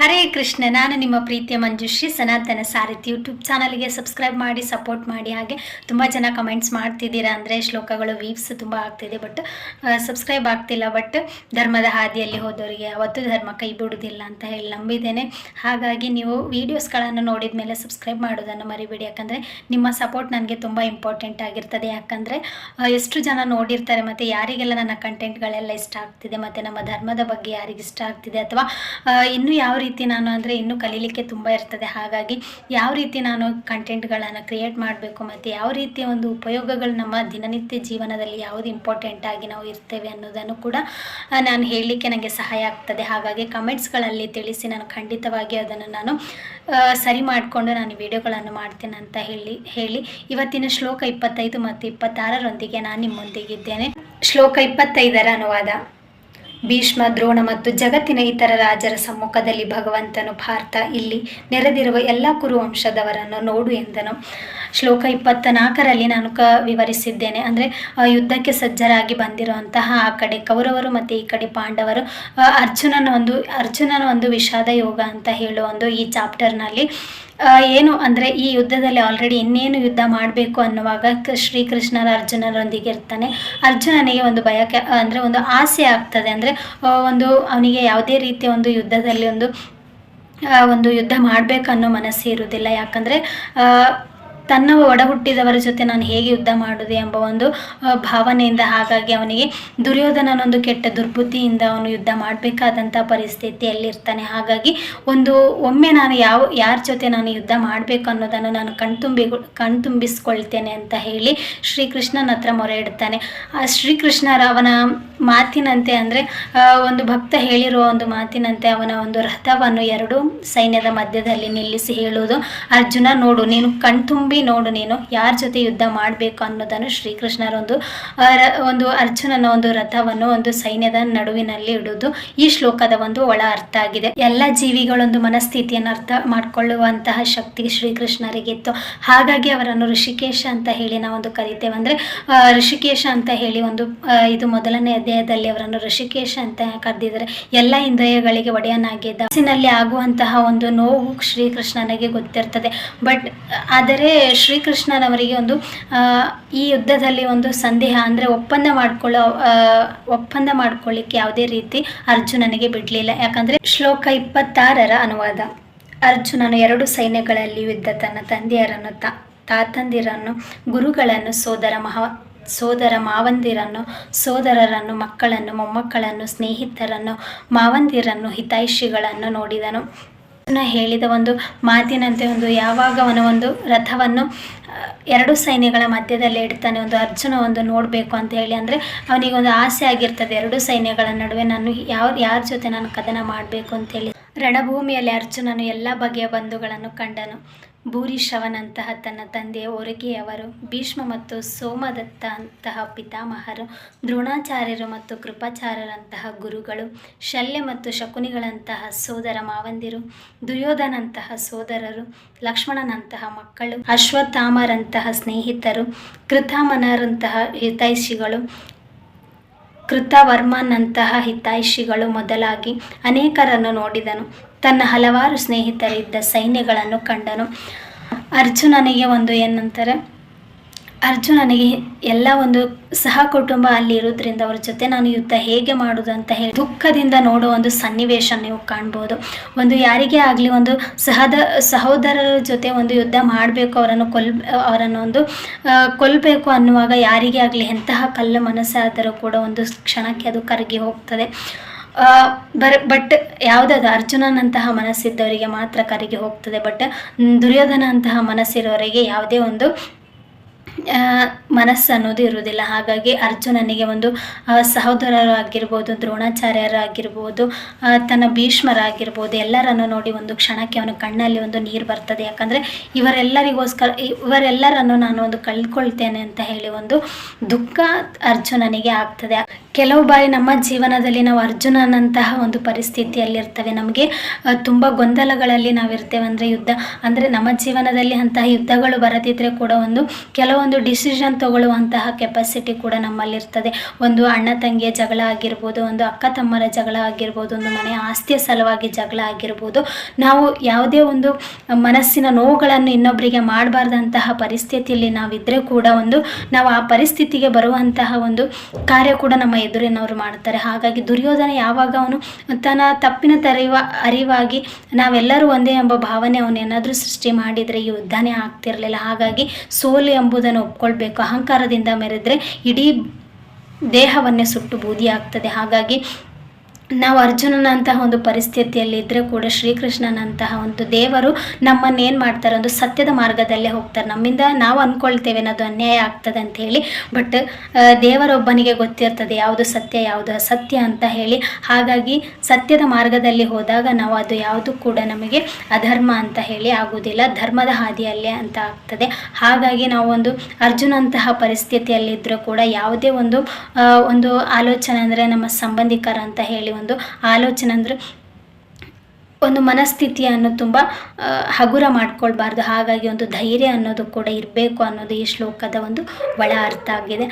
ಹರೇ ಕೃಷ್ಣ, ನಾನು ನಿಮ್ಮ ಪ್ರೀತಿಯ ಮಂಜುಶ್ರೀ, ಸನಾತನ ಸಾರಥಿ ಯೂಟ್ಯೂಬ್ ಚಾನಲ್ಗೆ ಸಬ್ಸ್ಕ್ರೈಬ್ ಮಾಡಿ ಸಪೋರ್ಟ್ ಮಾಡಿ ಹಾಗೆ ತುಂಬ ಜನ ಕಮೆಂಟ್ಸ್ ಮಾಡ್ತಿದ್ದೀರಾ ಅಂದರೆ ಶ್ಲೋಕಗಳು ವೀವ್ಸ್ ತುಂಬ ಆಗ್ತಿದೆ ಬಟ್ ಸಬ್ಸ್ಕ್ರೈಬ್ ಆಗ್ತಿಲ್ಲ ಬಟ್ ಧರ್ಮದ ಹಾದಿಯಲ್ಲಿ ಹೋದವರಿಗೆ ಯಾವತ್ತೂ ಧರ್ಮ ಕೈ ಬಿಡುವುದಿಲ್ಲ ಅಂತ ಹೇಳಿ ನಂಬಿದ್ದೇನೆ. ಹಾಗಾಗಿ ನೀವು ವೀಡಿಯೋಸ್ಗಳನ್ನು ನೋಡಿದ ಮೇಲೆ ಸಬ್ಸ್ಕ್ರೈಬ್ ಮಾಡೋದನ್ನು ಮರಿಬೇಡಿ. ಯಾಕಂದರೆ ನಿಮ್ಮ ಸಪೋರ್ಟ್ ನನಗೆ ತುಂಬ ಇಂಪಾರ್ಟೆಂಟ್ ಆಗಿರ್ತದೆ. ಯಾಕಂದರೆ ಎಷ್ಟು ಜನ ನೋಡಿರ್ತಾರೆ ಮತ್ತು ಯಾರಿಗೆಲ್ಲ ನನ್ನ ಕಂಟೆಂಟ್ಗಳೆಲ್ಲ ಇಷ್ಟ ಆಗ್ತಿದೆ, ಮತ್ತು ನಮ್ಮ ಧರ್ಮದ ಬಗ್ಗೆ ಯಾರಿಗೆ ಇಷ್ಟ ಆಗ್ತಿದೆ ಅಥವಾ ಇನ್ನೂ ಯಾವ ನಾನು ಅಂದರೆ ಇನ್ನೂ ಕಲೀಲಿಕ್ಕೆ ತುಂಬ ಇರ್ತದೆ. ಹಾಗಾಗಿ ಯಾವ ರೀತಿ ನಾನು ಕಂಟೆಂಟ್ಗಳನ್ನು ಕ್ರಿಯೇಟ್ ಮಾಡಬೇಕು ಮತ್ತು ಯಾವ ರೀತಿಯ ಒಂದು ಉಪಯೋಗಗಳು ನಮ್ಮ ದಿನನಿತ್ಯ ಜೀವನದಲ್ಲಿ ಯಾವುದು ಇಂಪಾರ್ಟೆಂಟ್ ಆಗಿ ನಾವು ಇರ್ತೇವೆ ಅನ್ನೋದನ್ನು ಕೂಡ ನಾನು ಹೇಳಲಿಕ್ಕೆ ನನಗೆ ಸಹಾಯ ಆಗ್ತದೆ. ಹಾಗಾಗಿ ಕಮೆಂಟ್ಸ್ಗಳಲ್ಲಿ ತಿಳಿಸಿ ನಾನು ಖಂಡಿತವಾಗಿ ಅದನ್ನು ನಾನು ಸರಿ ಮಾಡಿಕೊಂಡು ನಾನು ವಿಡಿಯೋಗಳನ್ನು ಮಾಡ್ತೇನೆ ಅಂತ ಹೇಳಿ ಹೇಳಿ. ಇವತ್ತಿನ ಶ್ಲೋಕ ಇಪ್ಪತ್ತೈದು ಮತ್ತು ಇಪ್ಪತ್ತಾರರೊಂದಿಗೆ ನಾನು ನಿಮ್ಮೊಂದಿಗಿದ್ದೇನೆ. ಶ್ಲೋಕ ಇಪ್ಪತ್ತೈದರ ಅನುವಾದ. ಭೀಷ್ಮ, ದ್ರೋಣ ಮತ್ತು ಜಗತ್ತಿನ ಇತರ ರಾಜರ ಸಮ್ಮುಖದಲ್ಲಿ ಭಗವಂತನು ಭಾರತ ಇಲ್ಲಿ ನೆರೆದಿರುವ ಎಲ್ಲ ಕುರುವಂಶದವರನ್ನು ನೋಡು ಎಂದನು. ಶ್ಲೋಕ ಇಪ್ಪತ್ತ ನಾಲ್ಕರಲ್ಲಿ ನಾನು ಕ ವಿವರಿಸಿದ್ದೇನೆ. ಅಂದರೆ ಯುದ್ಧಕ್ಕೆ ಸಜ್ಜರಾಗಿ ಬಂದಿರುವಂತಹ ಆ ಕಡೆ ಕೌರವರು ಮತ್ತು ಈ ಕಡೆ ಪಾಂಡವರು ಅರ್ಜುನನ ಒಂದು ಅರ್ಜುನನ ಒಂದು ವಿಷಾದ ಯೋಗ ಅಂತ ಹೇಳುವ ಒಂದು ಈ ಚಾಪ್ಟರ್ನಲ್ಲಿ ಏನು ಅಂದರೆ ಈ ಯುದ್ಧದಲ್ಲಿ ಆಲ್ರೆಡಿ ಇನ್ನೇನು ಯುದ್ಧ ಮಾಡಬೇಕು ಅನ್ನುವಾಗ ಶ್ರೀಕೃಷ್ಣರ, ಅರ್ಜುನರೊಂದಿಗೆ ಇರ್ತಾನೆ. ಅರ್ಜುನನಿಗೆ ಒಂದು ಭಯಕ್ಕೆ, ಅಂದರೆ ಒಂದು ಆಸೆ ಆಗ್ತದೆ. ಅಂದರೆ ಒಂದು ಅವನಿಗೆ ಯಾವುದೇ ರೀತಿಯ ಒಂದು ಯುದ್ಧದಲ್ಲಿ ಒಂದು ಒಂದು ಯುದ್ಧ ಮಾಡಬೇಕನ್ನೋ ಮನಸ್ಸು ಇರುವುದಿಲ್ಲ. ಯಾಕಂದರೆ ತನ್ನ ಒಡ ಹುಟ್ಟಿದವರ ಜೊತೆ ನಾನು ಹೇಗೆ ಯುದ್ಧ ಮಾಡುವುದು ಎಂಬ ಒಂದು ಭಾವನೆಯಿಂದ ಹಾಗಾಗಿ ಅವನಿಗೆ ದುರ್ಯೋಧನನೊಂದು ಕೆಟ್ಟ ದುರ್ಬುದ್ಧಿಯಿಂದ ಅವನು ಯುದ್ಧ ಮಾಡಬೇಕಾದಂಥ ಪರಿಸ್ಥಿತಿಯಲ್ಲಿರ್ತಾನೆ. ಹಾಗಾಗಿ ಒಂದು, ಒಮ್ಮೆ ನಾನು ಯಾವ, ಯಾರ ಜೊತೆ ನಾನು ಯುದ್ಧ ಮಾಡಬೇಕು ಅನ್ನೋದನ್ನು ನಾನು ಕಣ್ತುಂಬಿ, ಕಣ್ತುಂಬಿಸ್ಕೊಳ್ತೇನೆ ಅಂತ ಹೇಳಿ ಶ್ರೀಕೃಷ್ಣನ ಹತ್ರ ಮೊರೆ ಇಡ್ತಾನೆ. ಆ ಶ್ರೀಕೃಷ್ಣರ ಅವನ ಮಾತಿನಂತೆ ಅಂದರೆ ಒಂದು ಭಕ್ತ ಹೇಳಿರುವ ಒಂದು ಮಾತಿನಂತೆ ಅವನ ಒಂದು ರಥವನ್ನು ಎರಡು ಸೈನ್ಯದ ಮಧ್ಯದಲ್ಲಿ ನಿಲ್ಲಿಸಿ ಹೇಳುವುದು, ಅರ್ಜುನ, ನೋಡು, ನೀನು ಕಣ್ತುಂಬಿ ನೋಡು ನೀನು, ಯಾರ ಜೊತೆ ಯುದ್ಧ ಮಾಡಬೇಕು ಅನ್ನೋದನ್ನು ಶ್ರೀಕೃಷ್ಣರೊಂದು ಒಂದು ಒಂದು ಅರ್ಜುನನ ಒಂದು ರಥವನ್ನು ಒಂದು ಸೈನ್ಯದ ನಡುವಿನಲ್ಲಿ ಇಡುವುದು ಈ ಶ್ಲೋಕದ ಒಂದು ಒಳ ಅರ್ಥ ಆಗಿದೆ. ಎಲ್ಲ ಜೀವಿಗಳೊಂದು ಮನಸ್ಥಿತಿಯನ್ನು ಅರ್ಥ ಮಾಡಿಕೊಳ್ಳುವಂತಹ ಶಕ್ತಿ ಶ್ರೀಕೃಷ್ಣರಿಗಿತ್ತು. ಹಾಗಾಗಿ ಅವರನ್ನು ಋಷಿಕೇಶ ಅಂತ ಹೇಳಿ ನಾವೊಂದು ಕರಿತೇವೆ ಅಂದರೆ ಋಷಿಕೇಶ ಅಂತ ಹೇಳಿ ಒಂದು ಇದು ಮೊದಲನೇ ಅಧ್ಯಾಯದಲ್ಲಿ ಅವರನ್ನು ಋಷಿಕೇಶ ಅಂತ ಕರೆದಿದ್ದಾರೆ. ಎಲ್ಲ ಇಂದ್ರಿಯಗಳಿಗೆ ಒಡೆಯನಾಗಿದ್ದ ಆಗುವಂತಹ ಒಂದು ನೋವು ಶ್ರೀಕೃಷ್ಣನಿಗೆ ಗೊತ್ತಿರ್ತದೆ. ಬಟ್, ಆದರೆ ಶ್ರೀಕೃಷ್ಣನವರಿಗೆ ಒಂದು ಈ ಯುದ್ಧದಲ್ಲಿ ಒಂದು ಸಂದೇಹ ಅಂದರೆ ಒಪ್ಪಂದ ಮಾಡ್ಕೊಳ್ಳೋ ಒಪ್ಪಂದ ಮಾಡ್ಕೊಳ್ಳಿಕ್ಕೆ ಯಾವುದೇ ರೀತಿ ಅರ್ಜುನನಿಗೆ ಬಿಡಲಿಲ್ಲ. ಯಾಕಂದರೆ ಶ್ಲೋಕ ಇಪ್ಪತ್ತಾರರ ಅನುವಾದ, ಅರ್ಜುನನು ಎರಡು ಸೈನ್ಯಗಳಲ್ಲಿ ಇದ್ದ ತನ್ನ ತಂದೆಯರನ್ನು, ತಾ, ತಾತಂದಿರನ್ನು, ಗುರುಗಳನ್ನು, ಸೋದರ ಮಹಾ, ಸೋದರ ಮಾವಂದಿರನ್ನು, ಸೋದರರನ್ನು, ಮಕ್ಕಳನ್ನು, ಮೊಮ್ಮಕ್ಕಳನ್ನು, ಸ್ನೇಹಿತರನ್ನು, ಮಾವಂದಿರನ್ನು ಹಿತೈಷಿಗಳನ್ನು ನೋಡಿದನು. ಅರ್ಜುನ ಹೇಳಿದ ಒಂದು ಮಾತಿನಂತೆ ಒಂದು ಯಾವಾಗ ಅವನ ಒಂದು ರಥವನ್ನು ಎರಡು ಸೈನ್ಯಗಳ ಮಧ್ಯದಲ್ಲಿ ಇಡ್ತಾನೆ, ಒಂದು ಅರ್ಜುನ ಒಂದು ನೋಡಬೇಕು ಅಂತ ಹೇಳಿ ಅಂದರೆ ಅವನಿಗೆ ಒಂದು ಆಸೆ ಆಗಿರ್ತದೆ, ಎರಡು ಸೈನ್ಯಗಳ ನಡುವೆ ನಾನು ಯಾವ, ಯಾರ ಜೊತೆ ನಾನು ಕದನ ಮಾಡಬೇಕು ಅಂತೇಳಿ ರಣಭೂಮಿಯಲ್ಲಿ ಅರ್ಜುನನು ಎಲ್ಲ ಬಗೆಯ ಬಂಧುಗಳನ್ನು ಕಂಡನು. ಭೂರಿಶ್ರವನಂತಹ ತನ್ನ ತಂದೆಯ ಒರಗೆಯವರು ಭೀಷ್ಮ ಮತ್ತು ಸೋಮದತ್ತ ಅಂತಹ ಪಿತಾಮಹರು, ದ್ರೋಣಾಚಾರ್ಯರು ಮತ್ತು ಕೃಪಾಚಾರ್ಯರಂತಹ ಗುರುಗಳು, ಶಲ್ಯ ಮತ್ತು ಶಕುನಿಗಳಂತಹ ಸೋದರ ಮಾವಂದಿರು, ದುರ್ಯೋಧನಂತಹ ಸೋದರರು, ಲಕ್ಷ್ಮಣನಂತಹ ಮಕ್ಕಳು, ಅಶ್ವತ್ಥಾಮರಂತಹ ಸ್ನೇಹಿತರು, ಕೃತಾಮನರಂತಹ ಹಿತೈಷಿಗಳು, ಕೃತವರ್ಮನಂತಹ ಹಿತೈಷಿಗಳು ಮೊದಲಾಗಿ ಅನೇಕರನ್ನು ನೋಡಿದನು. ತನ್ನ ಹಲವಾರು ಸ್ನೇಹಿತರಿದ್ದ ಸೈನ್ಯಗಳನ್ನು ಕಂಡನು. ಅರ್ಜುನನಿಗೆ ಒಂದು ಏನಂತಾರೆ, ಅರ್ಜುನನಿಗೆ ಎಲ್ಲ ಒಂದು ಸಹ ಕುಟುಂಬ ಅಲ್ಲಿ ಇರೋದ್ರಿಂದ ಅವ್ರ ಜೊತೆ ನಾನು ಯುದ್ಧ ಹೇಗೆ ಮಾಡೋದು ಅಂತ ಹೇಳಿ ದುಃಖದಿಂದ ನೋಡೋ ಒಂದು ಸನ್ನಿವೇಶ ನೀವು ಕಾಣ್ಬೋದು. ಒಂದು ಯಾರಿಗೆ ಆಗಲಿ ಒಂದು ಸಹದ, ಸಹೋದರರ ಜೊತೆ ಒಂದು ಯುದ್ಧ ಮಾಡಬೇಕು, ಅವರನ್ನು ಕೊಲ್, ಅವರನ್ನು ಒಂದು ಕೊಲ್ಲಬೇಕು ಅನ್ನುವಾಗ ಯಾರಿಗೆ ಆಗಲಿ ಎಂತಹ ಕಲ್ಲು ಮನಸ್ಸಾದರೂ ಕೂಡ ಒಂದು ಕ್ಷಣಕ್ಕೆ ಅದು ಕರಗಿ ಹೋಗ್ತದೆ. ಬರ್, ಬಟ್ ಯಾವುದಾದ್ರು ಅರ್ಜುನನಂತಹ ಮನಸ್ಸಿದ್ದವರಿಗೆ ಮಾತ್ರ ಕರಿಗೆ ಹೋಗ್ತದೆ, ಬಟ್ ದುರ್ಯೋಧನ ಅಂತಹ ಮನಸ್ಸಿರೋರಿಗೆ ಯಾವುದೇ ಒಂದು ಮನಸ್ಸು ಅನ್ನೋದು ಇರುವುದಿಲ್ಲ. ಹಾಗಾಗಿ ಅರ್ಜುನನಿಗೆ ಒಂದು ಸಹೋದರರು ಆಗಿರ್ಬೋದು, ದ್ರೋಣಾಚಾರ್ಯರು ಆಗಿರ್ಬೋದು ತನ್ನ ಭೀಷ್ಮರಾಗಿರ್ಬೋದು, ಎಲ್ಲರನ್ನು ನೋಡಿ ಒಂದು ಕ್ಷಣಕ್ಕೆ ಅವನ ಕಣ್ಣಲ್ಲಿ ಒಂದು ನೀರು ಬರ್ತದೆ. ಯಾಕಂದರೆ ಇವರೆಲ್ಲರಿಗೋಸ್ಕರ ಇವರೆಲ್ಲರನ್ನು ನಾನು ಒಂದು ಕಳ್ಕೊಳ್ತೇನೆ ಅಂತ ಹೇಳಿ ಒಂದು ದುಃಖ ಅರ್ಜುನನಿಗೆ ಆಗ್ತದೆ. ಕೆಲವು ಬಾರಿ ನಮ್ಮ ಜೀವನದಲ್ಲಿ ನಾವು ಅರ್ಜುನನಂತಹ ಒಂದು ಪರಿಸ್ಥಿತಿಯಲ್ಲಿರ್ತೇವೆ. ನಮಗೆ ತುಂಬ ಗೊಂದಲಗಳಲ್ಲಿ ನಾವಿರ್ತೇವೆ ಅಂದರೆ ಯುದ್ಧ. ಅಂದರೆ ನಮ್ಮ ಜೀವನದಲ್ಲಿ ಅಂತಹ ಯುದ್ಧಗಳು ಬರದಿದ್ದರೆ ಕೂಡ ಒಂದು ಕೆಲವೊಂದು ಡಿಸಿಷನ್ ತಗೊಳ್ಳುವಂತಹ ಕೆಪಾಸಿಟಿ ಕೂಡ ನಮ್ಮಲ್ಲಿರ್ತದೆ. ಒಂದು ಅಣ್ಣ ತಂಗಿಯ ಜಗಳ ಆಗಿರ್ಬೋದು, ಒಂದು ಅಕ್ಕ ತಮ್ಮರ ಜಗಳ ಆಗಿರ್ಬೋದು, ಒಂದು ಮನೆ ಆಸ್ತಿಯ ಸಲುವಾಗಿ ಜಗಳ ಆಗಿರ್ಬೋದು. ನಾವು ಯಾವುದೇ ಒಂದು ಮನಸ್ಸಿನ ನೋವುಗಳನ್ನು ಇನ್ನೊಬ್ಬರಿಗೆ ಮಾಡಬಾರ್ದಂತಹ ಪರಿಸ್ಥಿತಿಯಲ್ಲಿ ನಾವಿದ್ದರೆ ಕೂಡ ಒಂದು ನಾವು ಆ ಪರಿಸ್ಥಿತಿಗೆ ಬರುವಂತಹ ಒಂದು ಕಾರ್ಯ ಕೂಡ ನಮ್ಮ ಎದುರಿನವರು ಮಾಡ್ತಾರೆ. ಹಾಗಾಗಿ ದುರ್ಯೋಧನ ಯಾವಾಗ ಅವನು ತನ್ನ ತಪ್ಪಿನ ತರೆಯುವ ಅರಿವಾಗಿ ನಾವೆಲ್ಲರೂ ಒಂದೇ ಎಂಬ ಭಾವನೆ ಅವನೇನಾದರೂ ಸೃಷ್ಟಿ ಮಾಡಿದರೆ ಈ ಯುದ್ಧನೇ ಆಗ್ತಿರಲಿಲ್ಲ. ಹಾಗಾಗಿ ಸೋಲು ಎಂಬುದನ್ನು ಒಪ್ಕೊಳ್ಬೇಕು. ಅಹಂಕಾರದಿಂದ ಮೆರೆದ್ರೆ ಇಡೀ ದೇಹವನ್ನೇ ಸುಟ್ಟು ಬೂದಿ ಆಗ್ತದೆ ಹಾಗಾಗಿ ನಾವು ಅರ್ಜುನನಂತಹ ಒಂದು ಪರಿಸ್ಥಿತಿಯಲ್ಲಿ ಇದ್ದರೆ ಕೂಡ ಶ್ರೀಕೃಷ್ಣನಂತಹ ಒಂದು ದೇವರು ನಮ್ಮನ್ನು ಏನು ಮಾಡ್ತಾರೆ? ಒಂದು ಸತ್ಯದ ಮಾರ್ಗದಲ್ಲೇ ಹೋಗ್ತಾರೆ. ನಮ್ಮಿಂದ ನಾವು ಅಂದ್ಕೊಳ್ತೇವೆ ಅನ್ನೋದು ಅನ್ಯಾಯ ಆಗ್ತದೆ ಅಂತ ಹೇಳಿ. ಬಟ್ ದೇವರೊಬ್ಬನಿಗೆ ಗೊತ್ತಿರ್ತದೆ ಯಾವುದು ಸತ್ಯ, ಯಾವುದು ಅಸತ್ಯ ಅಂತ ಹೇಳಿ. ಹಾಗಾಗಿ ಸತ್ಯದ ಮಾರ್ಗದಲ್ಲಿ ಹೋದಾಗ ನಾವು ಅದು ಯಾವುದು ಕೂಡ ನಮಗೆ ಅಧರ್ಮ ಅಂತ ಹೇಳಿ ಆಗುವುದಿಲ್ಲ. ಧರ್ಮದ ಹಾದಿಯಲ್ಲೇ ಅಂತ ಆಗ್ತದೆ. ಹಾಗಾಗಿ ನಾವು ಒಂದು ಅರ್ಜುನಂತಹ ಪರಿಸ್ಥಿತಿಯಲ್ಲಿದ್ದರೂ ಕೂಡ ಯಾವುದೇ ಒಂದು ಒಂದು ಆಲೋಚನೆ ಅಂದರೆ ನಮ್ಮ ಸಂಬಂಧಿಕರ ಅಂತ ಹೇಳಿ ಒಂದು ಆಲೋಚನೆ ಅಂದರೆ ಒಂದು ಮನಸ್ಥಿತಿಯನ್ನು ತುಂಬ ಹಗುರ ಮಾಡ್ಕೊಳ್ಬಾರ್ದು. ಹಾಗಾಗಿ ಒಂದು ಧೈರ್ಯ ಅನ್ನೋದು ಕೂಡ ಇರಬೇಕು ಅನ್ನೋದು ಈ ಶ್ಲೋಕದ ಒಂದು ಒಳ ಅರ್ಥ ಆಗಿದೆ.